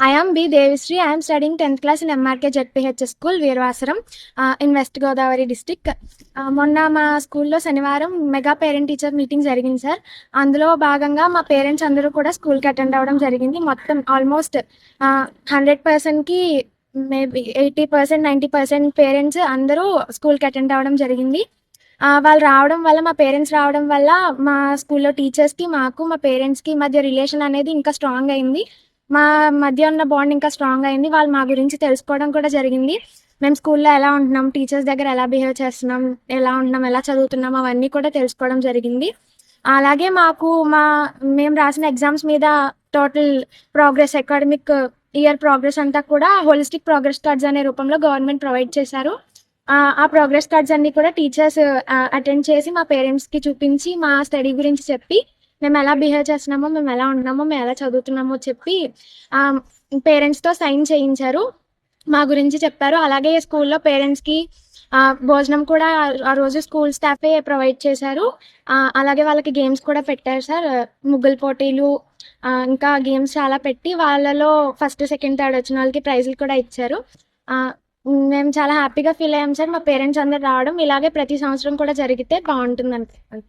I am B. Devisri. I am studying 10th class in school Veeravasaram in west Godavari district మొన్న మా స్కూల్లో శనివారం mega parent teacher meeting జరిగింది sir అందులో భాగంగా మా పేరెంట్స్ అందరూ కూడా స్కూల్కి అటెండ్ అవ్వడం జరిగింది. మొత్తం ఆల్మోస్ట్ హండ్రెడ్ పర్సెంట్కి maybe eighty percent ninety percent parents అందరూ స్కూల్కి అటెండ్ అవ్వడం జరిగింది. Uh, వాళ్ళు రావడం వల్ల మా పేరెంట్స్ రావడం వల్ల మా స్కూల్లో టీచర్స్కి మాకు మా పేరెంట్స్కి మధ్య రిలేషన్ అనేది ఇంకా స్ట్రాంగ్ అయింది. మా మధ్య ఉన్న బాండ్ ఇంకా స్ట్రాంగ్ అయింది. వాళ్ళు మా గురించి తెలుసుకోవడం కూడా జరిగింది. మేము స్కూల్లో ఎలా ఉంటున్నాం? టీచర్స్ దగ్గర ఎలా బిహేవ్ చేస్తున్నాం? ఎలా ఉంటున్నాం ఎలా చదువుతున్నాం? అవన్నీ కూడా తెలుసుకోవడం జరిగింది. అలాగే మాకు మా మేము రాసిన ఎగ్జామ్స్ మీద total progress academic year progress అంతా కూడా హోలిస్టిక్ ప్రోగ్రెస్ కార్డ్స్ అనే రూపంలో గవర్నమెంట్ ప్రొవైడ్ చేశారు. ఆ, ప్రోగ్రెస్ కార్డ్స్ అన్ని కూడా టీచర్స్ అటెండ్ చేసి మా పేరెంట్స్కి చూపించి మా స్టడీ గురించి చెప్పి మేము ఎలా బిహేవ్ చేస్తున్నామో మేము ఎలా ఉన్నామో మేము ఎలా చదువుతున్నామో చెప్పి పేరెంట్స్తో సైన్ చేయించారు. మా గురించి చెప్పారు. అలాగే స్కూల్లో పేరెంట్స్కి భోజనం కూడా ఆ రోజు స్కూల్ స్టాఫే ప్రొవైడ్ చేశారు. అలాగే వాళ్ళకి గేమ్స్ కూడా పెట్టారు సార్. ముగ్గుల పోటీలు ఇంకా గేమ్స్ చాలా పెట్టి వాళ్ళలో ఫస్ట్ సెకండ్ థర్డ్ వచ్చిన వాళ్ళకి ప్రైజులు కూడా ఇచ్చారు. మేము చాలా హ్యాపీగా ఫీల్ అయ్యాం సార్. మా పేరెంట్స్ అందరు రావడం ఇలాగే ప్రతి సంవత్సరం కూడా జరిగితే బాగుంటుంది